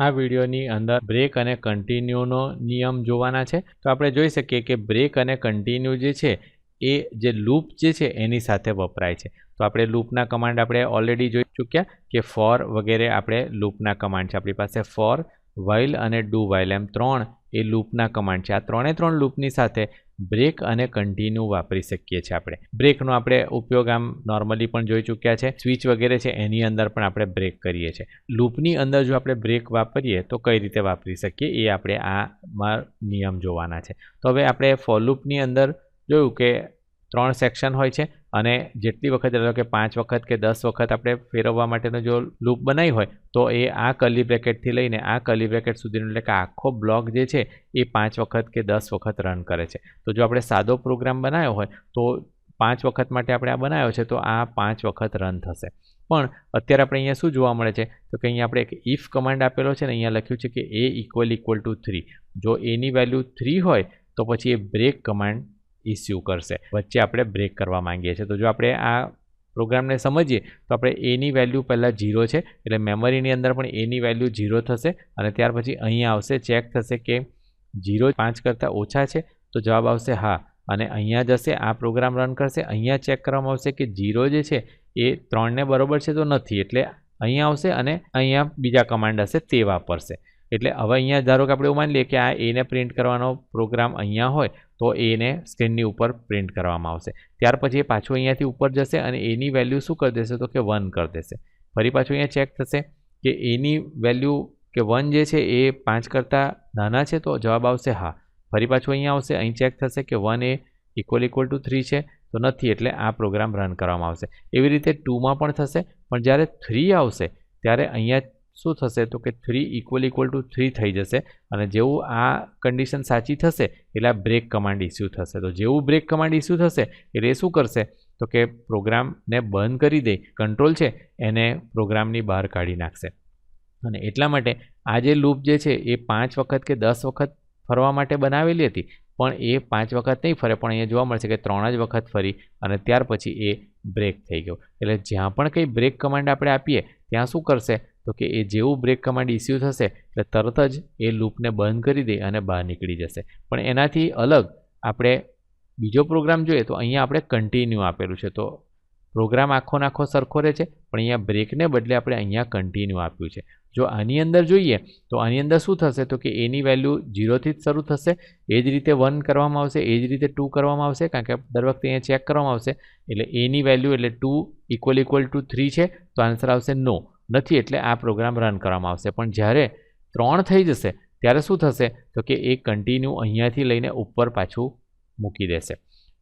આ વિડીયોની અંદર બ્રેક અને કન્ટિન્યુનો નિયમ જોવાના છે. તો આપણે જોઈ શકીએ કે બ્રેક અને કન્ટિન્યુ જે છે, એ જે લૂપ જે છે, એની સાથે વપરાય છે. તો આપણે લૂપના કમાન્ડ આપણે ઓલરેડી જોઈ ચૂક્યા કે ફોર વગેરે આપણે લૂપના કમાન્ડ છે. આપણી પાસે ફોર વાઇલ અને ડુ વાઇલ એમ ત્રણ એ લૂપના કમાન્ડ છે. આ ત્રણે ત્રણ લૂપની સાથે બ્રેક અને કન્ટિન્યુ વાપરી શકીએ છીએ આપણે. બ્રેકનો આપણે ઉપયોગ આમ નોર્મલી પણ જોઈ ચૂક્યા છે. સ્વિચ વગેરે છે, એની અંદર પણ આપણે બ્રેક કરીએ છીએ. લૂપની અંદર જો આપણે બ્રેક વાપરીએ, તો કઈ રીતે વાપરી શકીએ? એ આપણે આમાં નિયમ જોવાના છે. તો હવે આપણે ફોર લૂપની અંદર જોયું કે ત્રણ સેક્શન હોય છે અને જેટલી વખત કે પાંચ વખત કે દસ વખત આપણે ફેરવવા માટેનો જો લૂપ બનાવી હોય, તો એ આ કલી બ્રેકેટથી લઈને આ કલી બ્રેકેટ સુધીનો એટલે કે આખો બ્લોક જે છે, એ પાંચ વખત કે દસ વખત રન કરે છે. તો જો આપણે સાદો પ્રોગ્રામ બનાવ્યો હોય, તો પાંચ વખત માટે આપણે આ બનાવ્યો છે, તો આ પાંચ વખત રન થશે. પણ અત્યારે આપણે અહીંયા શું જોવા મળે છે? તો કે અહીંયા આપણે એક ઇફ કમાન્ડ આપેલો છે ને, અહીંયા લખ્યું છે કે a equal equal to three જો એની વેલ્યુ થ્રી હોય, તો પછી એ બ્રેક કમાન્ડ ઇસ્યુ કરશે. વચ્ચે આપણે બ્રેક કરવા માંગીએ છીએ. તો જો આપણે આ પ્રોગ્રામને સમજીએ, તો આપણે એની વેલ્યુ પહેલાં જીરો છે, એટલે મેમરીની અંદર પણ એની વેલ્યુ ઝીરો થશે અને ત્યાર પછી અહીંયા આવશે ચેક થશે કે જીરો પાંચ કરતાં ઓછા છે, તો જવાબ આવશે હા. અને અહીંયા જશે, આ પ્રોગ્રામ રન કરશે, અહીંયા ચેક કરવામાં આવશે કે જીરો જે છે, એ ત્રણને બરોબર છે તો નથી. એટલે અહીંયા આવશે અને અહીંયા બીજા કમાન્ડ હશે, તે વાપરશે. એટલે હવે અહીંયા ધારો કે આપણે એવું માની લઈએ કે આ એને પ્રિન્ટ કરવાનો પ્રોગ્રામ અહીંયા હોય તો એને સ્ક્રીનની ઉપર પ્રિન્ટ કરવામાં આવશે. ત્યાર પછી એ પાછું અહીંયાથી ઉપર જશે અને એની વેલ્યુ શું કરી દેશે તો કે વન કરી દેશે. ફરી પાછું અહીંયા ચેક થશે કે એની વેલ્યુ કે વન જે છે એ પાંચ કરતાં નાના છે તો જવાબ આવશે હા. ફરી પાછું અહીંયા આવશે, અહીં ચેક થશે કે one a equal equal to three છે તો નથી એટલે આ પ્રોગ્રામ રન કરવામાં આવશે. એવી રીતે ટુમાં પણ થશે, પણ જ્યારે થ્રી આવશે ત્યારે અહીંયા શું થશે? તો કે three equal equal to three થઈ જશે. અને જેવું આ કન્ડિશન સાચી થશે, એટલે બ્રેક કમાન્ડ ઇસ્યુ થશે. તો જેવું બ્રેક કમાન્ડ ઇસ્યુ થશે, એટલે શું કરશે? તો કે પ્રોગ્રામને બંધ કરી દે કંટ્રોલ છે, એને પ્રોગ્રામની બહાર કાઢી નાખશે. અને એટલા માટે આ જે લૂપ જે છે, એ પાંચ વખત કે દસ વખત ફરવા માટે બનાવેલી હતી, પણ એ પાંચ વખત નહીં ફરે, પણ અહીંયા જોવા મળશે કે ત્રણ જ વખત ફરી અને ત્યાર પછી એ બ્રેક થઈ ગયો. એટલે જ્યાં પણ કંઈ બ્રેક કમાન્ડ આપણે આપીએ, ત્યાં શું કરશે? તો કે એ જેવું બ્રેક કમાન્ડ ઇસ્યુ થશે, એટલે તરત જ એ લૂપને બંધ કરી દે અને બહાર નીકળી જશે. પણ એનાથી અલગ આપણે બીજો પ્રોગ્રામ જોઈએ તો અહીંયા આપણે કન્ટિન્યુ આપેલું છે. તો પ્રોગ્રામ આખો નાખો સરખો રહે છે, પણ અહીંયા બ્રેકને બદલે આપણે અહીંયા કન્ટિન્યુ આપ્યું છે. જો આની અંદર જોઈએ તો આની અંદર શું થશે તો કે એની વેલ્યુ ઝીરોથી જ શરૂ થશે, એ જ રીતે વન કરવામાં આવશે, એ જ રીતે ટુ કરવામાં આવશે, કારણ કે દર વખતે અહીંયા ચેક કરવામાં આવશે. એટલે એની વેલ્યુ એટલે two equal equal to three છે, તો આન્સર આવશે નો નથી એટલે આ પ્રોગ્રામ રન કરવામાં આવશે. પણ જ્યારે ત્રણ થઈ જશે, ત્યારે શું થશે? તો કે એ કન્ટિન્યુ અહીંયાથી લઈને ઉપર પાછું મૂકી દેશે.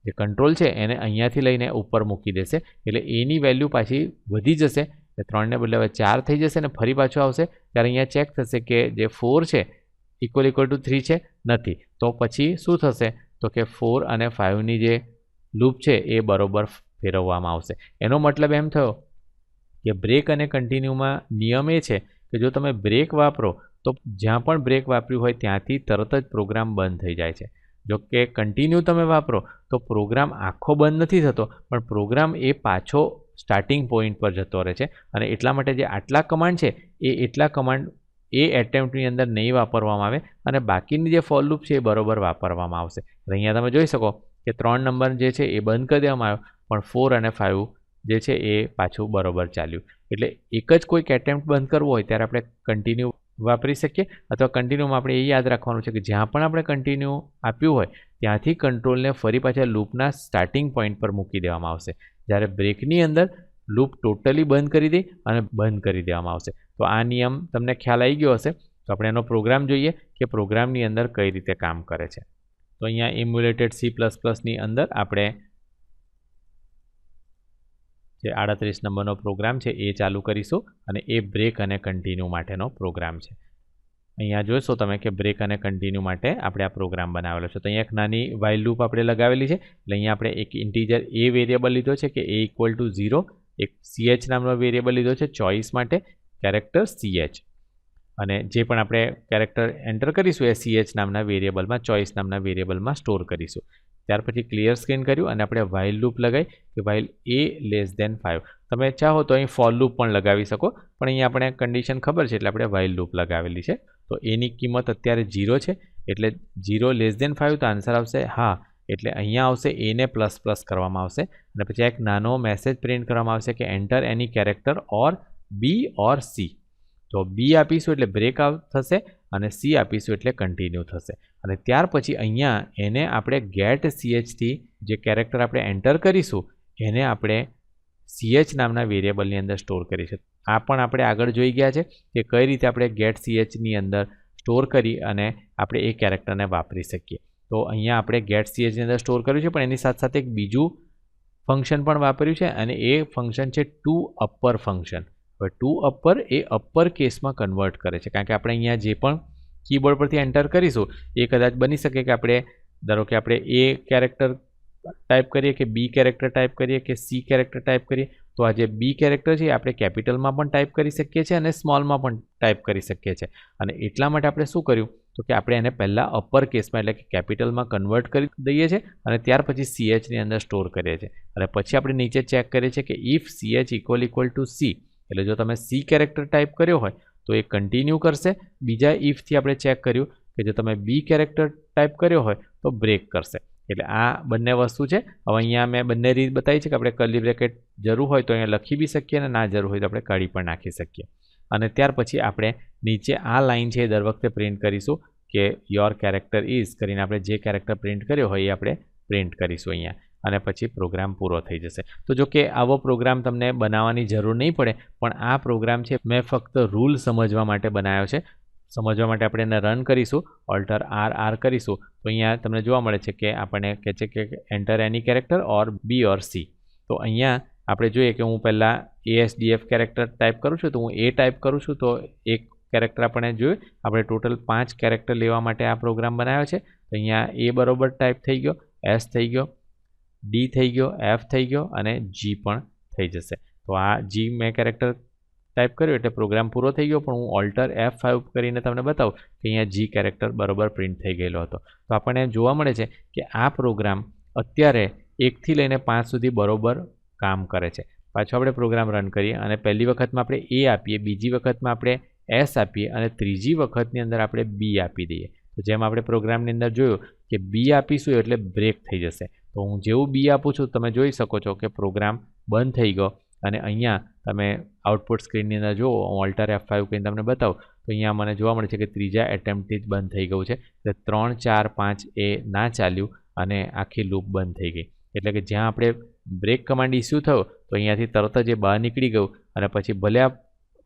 જે કંટ્રોલ છે, એને અહીંયાથી લઈને ઉપર મૂકી દેશે. એટલે એની વેલ્યુ પાછી વધી જશે. એટલે ત્રણને બદલે હવે ચાર થઈ જશે ને ફરી પાછું આવશે. ત્યારે અહીંયા ચેક થશે કે જે ફોર છે ઇક્વલ ઇક્વલ ટુ થ્રી છે, નથી. તો પછી શું થશે? તો કે ફોર અને ફાઇવની જે લૂપ છે, એ બરોબર ફેરવવામાં આવશે. એનો મતલબ એમ થયો કે બ્રેક અને કન્ટિન્યુમાં નિયમ એ છે કે જો તમે બ્રેક વાપરો તો જ્યાં પણ બ્રેક વાપર્યું હોય ત્યાંથી તરત જ પ્રોગ્રામ બંધ થઈ જાય છે. જો કે કન્ટિન્યુ તમે વાપરો તો પ્રોગ્રામ આખો બંધ નથી થતો, પણ પ્રોગ્રામ એ પાછો સ્ટાર્ટિંગ પોઈન્ટ પર જતો રહે છે અને એટલા માટે જે આટલા કમાન્ડ છે એ એટલા કમાન્ડ એ એટેમ્પ્ટની અંદર નહીં વાપરવામાં આવે અને બાકીની જે ફોલ લૂપ છે એ બરોબર વાપરવામાં આવશે. અહીંયા તમે જોઈ શકો કે ત્રણ નંબર જે છે એ બંધ કરી દેવામાં આવ્યો, પણ ફોર અને ફાઇવ જે છે એ પાછું બરોબર ચાલ્યું. એટલે એક જ કોઈક એટેમ્પ્ટ બંધ કરવો હોય ત્યારે આપણે કન્ટિન્યુ વાપરી શકીએ અથવા કન્ટિન્યુમાં આપણે એ યાદ રાખવાનું છે કે જ્યાં પણ આપણે કન્ટિન્યુ આપ્યું હોય, ત્યાંથી કંટ્રોલને ફરી પાછા લૂપના સ્ટાર્ટિંગ પોઈન્ટ પર મૂકી દેવામાં આવશે. જ્યારે બ્રેકની અંદર લૂપ ટોટલી બંધ કરી દે અને બંધ કરી દેવામાં આવશે. તો આ નિયમ તમને ખ્યાલ આવી ગયો હશે. તો આપણે એનો પ્રોગ્રામ જોઈએ કે પ્રોગ્રામની અંદર કઈ રીતે કામ કરે છે. તો અહીંયા ઇમ્યુલેટેડ સી પ્લસ પ્લસની અંદર આપણે જે આડત્રીસ નંબરનો પ્રોગ્રામ છે, એ ચાલુ કરીશું અને એ બ્રેક અને કન્ટિન્યુ માટેનો પ્રોગ્રામ છે. અહીંયા જોશો તમે કે બ્રેક અને કન્ટિન્યુ માટે આપણે આ પ્રોગ્રામ બનાવેલો છે. તો અહીંયા એક નાની વાઇલ લૂપ આપણે લગાવેલી છે. એટલે અહીંયા આપણે એક ઇન્ટીજર એ વેરિયેબલ લીધો છે કે એ ઇક્વલ ટુ ઝીરો એક સીએચ નામનો વેરિયેબલ લીધો છે ચોઈસ માટે કેરેક્ટર સીએચ અને જે પણ આપણે કેરેક્ટર એન્ટર કરીશું એ સીએચ નામના વેરિયેબલમાં ચોઈસ નામના વેરિયેબલમાં સ્ટોર કરીશું. ત્યાર પછી ક્લિયર સ્ક્રીન કર્યું અને આપણે વાઇલ લૂપ લગાવી કે while a less than five તમે ચાહો તો અહીં ફોર લૂપ પણ લગાવી શકો, પણ અહીંયા આપણે કન્ડિશન ખબર છે એટલે આપણે વાઇલ લૂપ લગાવેલી છે. તો એની કિંમત અત્યારે ઝીરો છે, એટલે ઝીરો લેસ દેન ફાઇવ તો આન્સર આવશે હા, એટલે અહીંયા આવશે એને પ્લસ પ્લસ કરવામાં આવશે અને પછી એક નાનો મેસેજ પ્રિન્ટ કરવામાં આવશે કે enter any character or B or C તો બી આપીશું એટલે બ્રેક આઉટ થશે અને સી આપીશું એટલે કન્ટિન્યુ થશે. અને ત્યાર પછી અહીંયા એને આપણે ગેટ સીએચથી જે કેરેક્ટર આપણે એન્ટર કરીશું, એને આપણે સીએચ નામના વેરિયેબલની અંદર સ્ટોર કરીશું આ પણ આપણે આગળ જોઈ ગયા છે કે કઈ રીતે આપણે ગેટ સીએચની અંદર સ્ટોર કરી અને આપણે એ કેરેક્ટરને વાપરી શકીએ. તો અહીંયા આપણે ગેટ સીએચની અંદર સ્ટોર કર્યું છે, પણ એની સાથે સાથે એક બીજું ફંક્શન પણ વાપર્યું છે અને એ ફંક્શન છે ટુ અપર ફંક્શન હવે ટુ અપર એ અપર કેસમાં કન્વર્ટ કરે છે. કારણ કે આપણે અહીંયા જે પણ કીબોર્ડ પરથી એન્ટર કરીશું, એ કદાચ બની શકે કે આપણે, ધારો કે આપણે એ કેરેક્ટર ટાઈપ કરીએ કે બી કેરેક્ટર ટાઈપ કરીએ કે સી કેરેક્ટર ટાઈપ કરીએ, તો આ જે બી કેરેક્ટર છે આપણે કેપિટલમાં પણ ટાઈપ કરી શકીએ છીએ અને સ્મોલમાં પણ ટાઈપ કરી શકીએ છીએ. અને એટલા માટે આપણે શું કર્યું? તો કે આપણે એને પહેલાં અપર કેસમાં એટલે કે કેપિટલમાં કન્વર્ટ કરી દઈએ છીએ અને ત્યાર પછી સીએચની અંદર સ્ટોર કરીએ છીએ. અને પછી આપણે નીચે ચેક કરીએ છીએ કે if C H equal equal to C એટલે જો તમે સી કેરેક્ટર ટાઈપ કર્યો હોય, તો એ કન્ટિન્યુ કરશે. બીજા ઇફથી આપણે ચેક કર્યું કે જો તમે બી કેરેક્ટર ટાઈપ કર્યો હોય, તો બ્રેક કરશે. એટલે આ બંને વસ્તુ છે. હવે અહીંયા મેં બંને રીત બતાવી છે કે આપણે કરલી બ્રેકેટ જરૂર હોય તો અહીંયા લખી બી શકીએ અને ના જરૂર હોય તો આપણે કાઢી પણ નાખી શકીએ. અને ત્યાર પછી આપણે નીચે આ લાઇન છે એ દર વખતે પ્રિન્ટ કરીશું કે યોર કેરેક્ટર ઇઝ કરીને આપણે જે કેરેક્ટર પ્રિન્ટ કર્યો હોય એ આપણે પ્રિન્ટ કરીશું અહીંયા. અને પછી પ્રોગ્રામ પૂરો થઈ જશે. તો જો કે આવો પ્રોગ્રામ તમને બનાવવાની જરૂર નહીં પડે, પણ આ પ્રોગ્રામ છે મેં ફક્ત રૂલ સમજવા માટે બનાવ્યો છે. સમજવા માટે આપણે એને રન કરીશું ઓલ્ટર આર આર કરીશું. તો અહીંયા તમને જોવા મળે છે કે આપણને કહે છે કે enter any character or B or C તો અહીંયા આપણે જોઈએ કે હું પહેલાં એએસડીએફ કેરેક્ટર ટાઈપ કરું છું, તો હું એ ટાઈપ કરું છું, તો એક કેરેક્ટર આપણે જોયું. આપણે ટોટલ પાંચ કેરેક્ટર લેવા માટે આ પ્રોગ્રામ બનાવ્યો છે. તો અહીંયા એ બરોબર ટાઈપ થઈ ગયો એસ થઈ ગયો ડી થઈ ગયો એફ થઈ ગયો અને જી પણ થઈ જશે. તો આ જી મેં કેરેક્ટર ટાઈપ કર્યું એટલે પ્રોગ્રામ પૂરો થઈ ગયો, પણ હું ઓલ્ટર એફ ફાઇવ કરીને તમને બતાવું કે અહીંયા જી કેરેક્ટર બરોબર પ્રિન્ટ થઈ ગયેલો હતો. તો આપણને જોવા મળે છે કે આ પ્રોગ્રામ અત્યારે એકથી લઈને પાંચ સુધી બરોબર કામ કરે છે. પાછો આપણે પ્રોગ્રામ રન કરીએ અને પહેલી વખતમાં આપણે એ આપીએ, બીજી વખતમાં આપણે એસ આપીએ અને ત્રીજી વખતની અંદર આપણે બી આપી દઈએ. તો જેમ આપણે પ્રોગ્રામની અંદર જોયું કે બી આપીશું એટલે બ્રેક થઈ જશે. તો હું જેવું બી આપું છું, તમે જોઈ શકો છો કે પ્રોગ્રામ બંધ થઈ ગયો. અને અહીંયા તમે આઉટપુટ સ્ક્રીનની અંદર જુઓ, હું ઓલ્ટર એફ ફાઇવ કહીને તમને બતાવું. તો અહીંયા મને જોવા મળે છે કે ત્રીજા એટેમ્પથી જ બંધ થઈ ગયું છે. એટલે ત્રણ, ચાર, પાંચ એ ના ચાલ્યું અને આખી લૂપ બંધ થઈ ગઈ. એટલે કે જ્યાં આપણે બ્રેક કમાન્ડ ઇસ્યુ થયો, તો અહીંયાથી તરત જ એ બહાર નીકળી ગયું અને પછી ભલે આ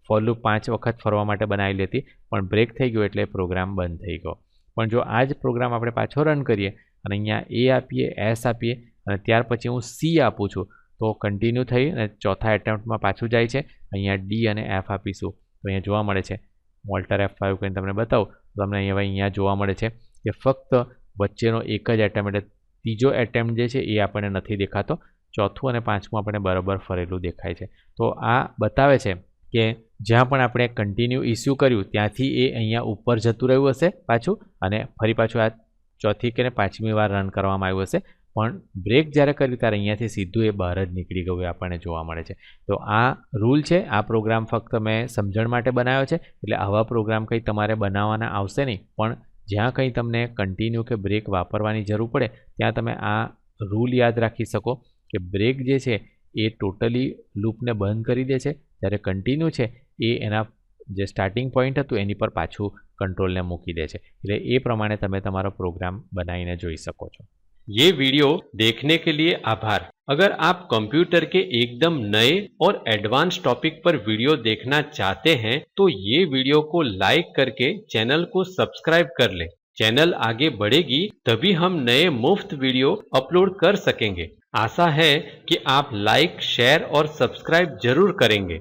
ફોર લૂપ પાંચ વખત ફરવા માટે બનાવેલી હતી પણ બ્રેક થઈ ગયો એટલે પ્રોગ્રામ બંધ થઈ ગયો. પણ જો આ જ પ્રોગ્રામ આપણે પાછો રન કરીએ અને અહીંયા એ આપીએ, એસ આપીએ અને ત્યાર પછી હું સી આપું છું. તો કન્ટિન્યુ થઈ અને ચોથા એટેમ્પ્ટમાં પાછું જાય છે. અહીંયા ડી અને એફ આપીશું. તો અહીંયા જોવા મળે છે. મોલ્ટર એફ ફાઇવ કરીને તમને બતાવું. તો તમને અહીંયા અહીંયા જોવા મળે છે કે ફક્ત વચ્ચેનો એક જ એટેમ્પ એટલે ત્રીજો એટેમ્પ જે છે એ આપણને નથી દેખાતો. ચોથું અને પાંચમું આપણને બરાબર ફરેલું દેખાય છે. તો આ બતાવે છે કે જ્યાં પણ આપણે કન્ટિન્યુ ઇસ્યુ કર્યું ત્યાંથી એ અહીંયા ઉપર જતું રહ્યું હશે પાછું અને ફરી પાછું આ ચોથી કે પાંચમી વાર રન કરવામાં આવ્યું હશે. પણ બ્રેક જ્યારે કર્યું ત્યારે અહીંયાથી સીધું એ બહાર જ નીકળી ગયું આપણને જોવા મળે છે. તો આ રૂલ છે, આ પ્રોગ્રામ ફક્ત મેં સમજણ માટે બનાવ્યો છે. એટલે આવા પ્રોગ્રામ કંઈ તમારે બનાવવાના આવશે નહીં. પણ જ્યાં કંઈ તમને કન્ટિન્યુ કે બ્રેક વાપરવાની જરૂર પડે, ત્યાં તમે આ રૂલ યાદ રાખી શકો કે બ્રેક જે છે એ ટોટલી લૂપને બંધ કરી દે છે. જ્યારે કન્ટિન્યુ છે એ એના જે સ્ટાર્ટિંગ પોઈન્ટ હતું એની પર પાછું कंट्रोल ने मूकी दे એટલે એ પ્રમાણે તમે તમારો પ્રોગ્રામ બનાવીને ये वीडियो देखने के लिए आभार। अगर आप कंप्यूटर के एकदम नए और एडवांस टॉपिक पर वीडियो देखना चाहते हैं तो ये वीडियो को लाइक करके चैनल को सब्सक्राइब कर ले। चैनल आगे बढ़ेगी, तभी हम नए मुफ़्त वीडियो अपलोड कर सकेंगे। आशा है कि आप लाइक शेयर और सब्सक्राइब ज़रूर करेंगे।